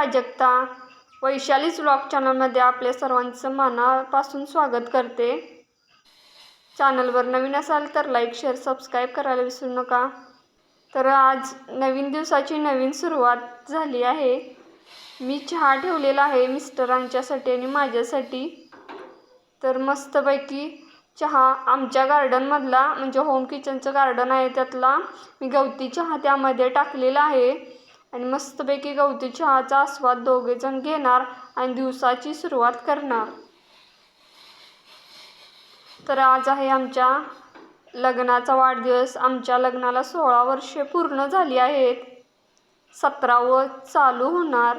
Prajakta वैशालीच vlog चॅनलमध्ये आपल्या सर्वांचं मनापासून स्वागत करते. चॅनलवर नवीन असाल तर लाईक शेअर सबस्क्राईब करायला विसरू नका. तर आज नवीन दिवसाची नवीन सुरुवात झाली आहे. मी चहा ठेवलेला आहे मिस्टरांच्यासाठी आणि माझ्यासाठी. तर मस्तपैकी चहा आमच्या गार्डनमधला म्हणजे होम किचनचं गार्डन आहे त्यातला मी गवती चहा त्यामध्ये टाकलेला आहे. आणि मस्तपैकी गवती चहाचा आस्वाद दोघेजण घेणार आणि दिवसाची सुरुवात करणार. तर आज आहे आमच्या लग्नाचा वाढदिवस. आमच्या लग्नाला सोळा वर्षे पूर्ण झाली आहेत. सतरावं चालू होणार.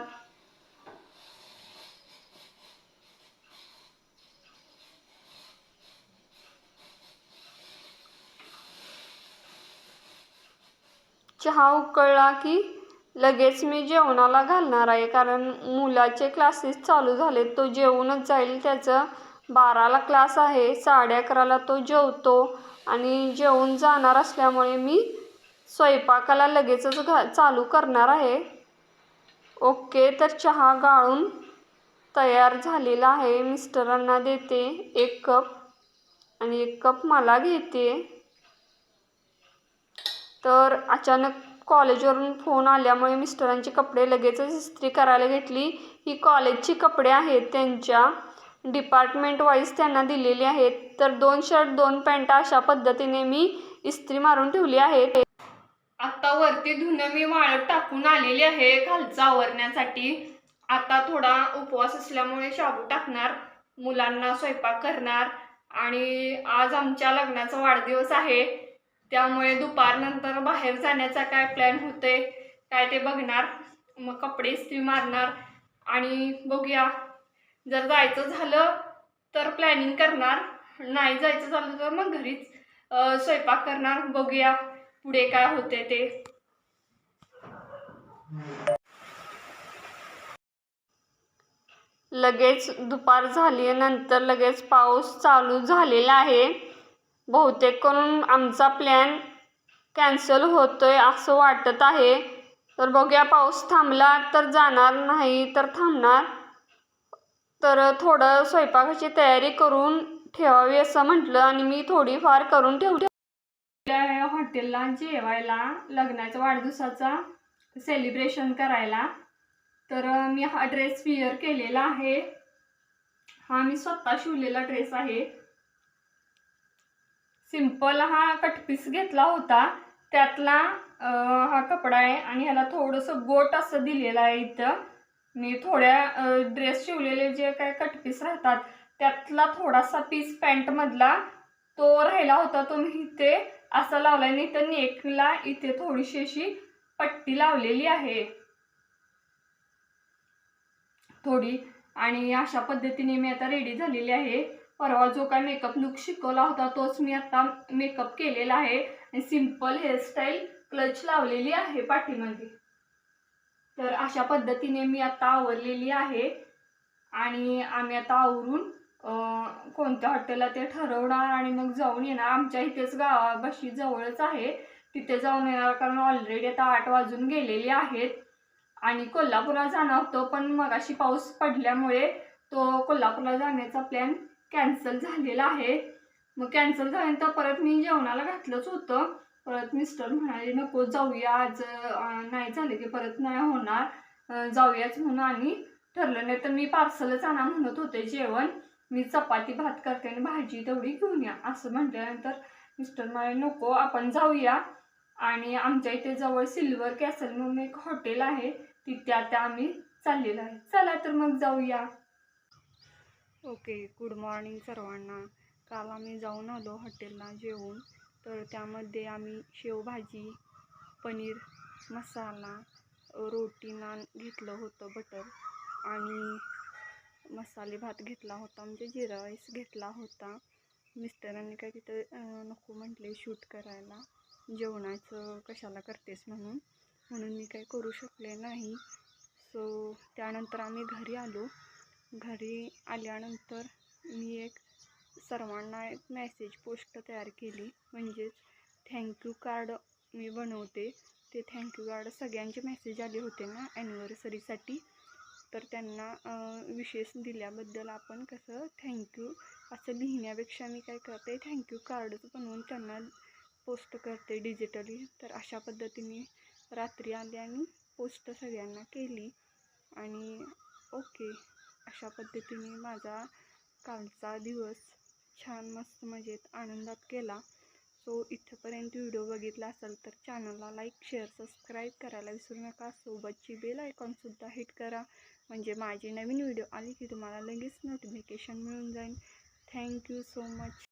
चहा उकळला की लगेच मी जेवणाला घालणार आहे कारण मुलाचे क्लासेस चालू झाले तो जेवूनच जाईल त्याचं बाराला क्लास आहे साडे अकराला तो जेवतो आणि जेवून जाणार असल्यामुळे मी स्वयंपाकाला लगेचच घा चालू करणार आहे. ओके तर चहा गाळून तयार झालेला आहे. मिस्टरांना देते एक कप आणि एक कप मला घेते. तर अचानक कॉलेजवरून फोन आल्यामुळे मिस्टरांची कपडे लगेचच इस्त्री करायला घेतली. ही कॉलेजची कपडे आहेत त्यांच्या डिपार्टमेंट वाईज त्यांना दिलेली आहेत. तर दोन शर्ट दोन पॅन्ट अशा पद्धतीने मी इस्त्री मारून ठेवली आहे आता वरती धुणं मी वाळत टाकून आलेली आहे खालचं आवरण्यासाठी. आता थोडा उपवास असल्यामुळे शाबू टाकणार मुलांना स्वयंपाक करणार आणि आज आमच्या लग्नाचा वाढदिवस आहे. त्यामुळे दुपारनंतर बाहेर जाण्याचा काय प्लॅन होते काय ते बघणार. मग कपडे इस्त्री मारणार. आणि बघूया जर जायचं झालं तर प्लॅनिंग करणार. नाही जायचं झालं तर मग घरीच स्वयंपाक करणार. बघूया पुढे काय होते ते. लगेच दुपार झाली नंतर लगेच पाऊस चालू झालेला आहे. बहुतेक करून आमचा प्लॅन कॅन्सल होतो आहे असं वाटत आहे. तर बघूया पाऊस थांबला तर जाणार नाही तर थांबणार. तर थोडं स्वयंपाकाची तयारी करून ठेवावी असं म्हटलं आणि मी थोडीफार करून ठेवली. आहे हॉटेलला जेवायला लग्नाच्या वाढदिवसाचा सेलिब्रेशन करायला. तर मी हा ड्रेस फिअर केलेला आहे. हा मी स्वतः शिवलेला ड्रेस आहे. सिंपल हा कटपीस घेतला होता. त्यातला हा कपडा आहे आणि ह्याला थोडंसं गोट असं दिलेलं आहे इथं. मी थोड्या ड्रेस शिवलेले जे काय कटपीस राहतात त्यातला थोडासा पीस पॅन्टमधला तो राहिला होता. तो मी इथे असा लावला आणि इथं नेकला इथे थोडीशी अशी पट्टी लावलेली आहे. थोडी. आणि अशा पद्धतीने मी आता रेडी झालेली आहे. परवा जो काय मेकअप लुक शिकवला होता तोच मी आता मेकअप केलेला आहे. आणि सिंपल हेअरस्टाईल क्लच लावलेली आहे पाठीमध्ये तर अशा पद्धतीने मी आता आवरलेली आहे. आणि आम्ही आता आवरून कोणत्या हॉटेलला ते ठरवणार आणि मग जाऊन येणार. आमच्या इथेच गावापाशी जवळच आहे. तिथे जाऊन येणार कारण ऑलरेडी आता आठ वाजून गेलेले आहेत. आणि कोल्हापूरला जाणार होतो पण मगाशी पाऊस पडल्यामुळे तो कोल्हापूरला जाण्याचा प्लॅन कॅन्सल झालेला आहे. मग कॅन्सल झाल्यानंतर परत मी जेवणाला घातलंच होतं. परत मिस्टर म्हणाले नको जाऊया आज नाही झाले की परत नाही होणार. जाऊयाच म्हणून आणि ठरलं नाही तर मी पार्सलच आणा म्हणत होते जेवण. मी चपाती भात करते आणि भाजी तेवढी घेऊन या असं म्हटल्यानंतर मिस्टर म्हणाले नको आपण जाऊया. आणि आमच्या इथे जवळ सिल्वर कॅसल म्हणून एक हॉटेल आहे. तिथे आता आम्ही चाललेलो आहे. चला तर मग जाऊया. ओके गुड मॉर्निंग सर्वांना. काल आम्ही जाऊन आलो हॉटेलला जेवून. तर त्यामध्ये आम्ही शेवभाजी पनीर मसाला रोटी नान घेतलं होतं बटर. आणि मसाले भात घेतला होता म्हणजे जिरा राईस घेतला होता. मिस्टरांनी काय तिथं नको म्हटले शूट करायला. जेवणाचं कशाला करतेस म्हणून. म्हणून मी काही करू शकले नाही. सो त्यानंतर आम्ही घरी आलो. घरी आल्यानंतर मी एक सर्वांना एक मेसेज पोस्ट तयार केली. म्हणजेच थँक्यू कार्ड मी बनवते. ते थँक्यू कार्ड सगळ्यांचे मेसेज आले होते ना ॲनिव्हर्सरीसाठी तर त्यांना विशेष दिल्याबद्दल आपण कसं थँक्यू असं लिहिण्यापेक्षा मी काय करते थँक्यू कार्डच बनवून त्यांना पोस्ट करते डिजिटली तर अशा पद्धतीने रात्री आली आणि पोस्ट सगळ्यांना केली. आणि ओके अशा पद्धतीने माझा कालचा दिवस छान मस्त मजेत आनंदात केला सो इथंपर्यंत व्हिडिओ बघितला असेल तर चॅनलला लाईक शेअर सबस्क्राईब करायला विसरू नका. सोबतची बेल आयकॉनसुद्धा हिट करा. म्हणजे माझी नवीन व्हिडिओ आली की तुम्हाला लगेच नोटिफिकेशन मिळून जाईल. Thank you so much.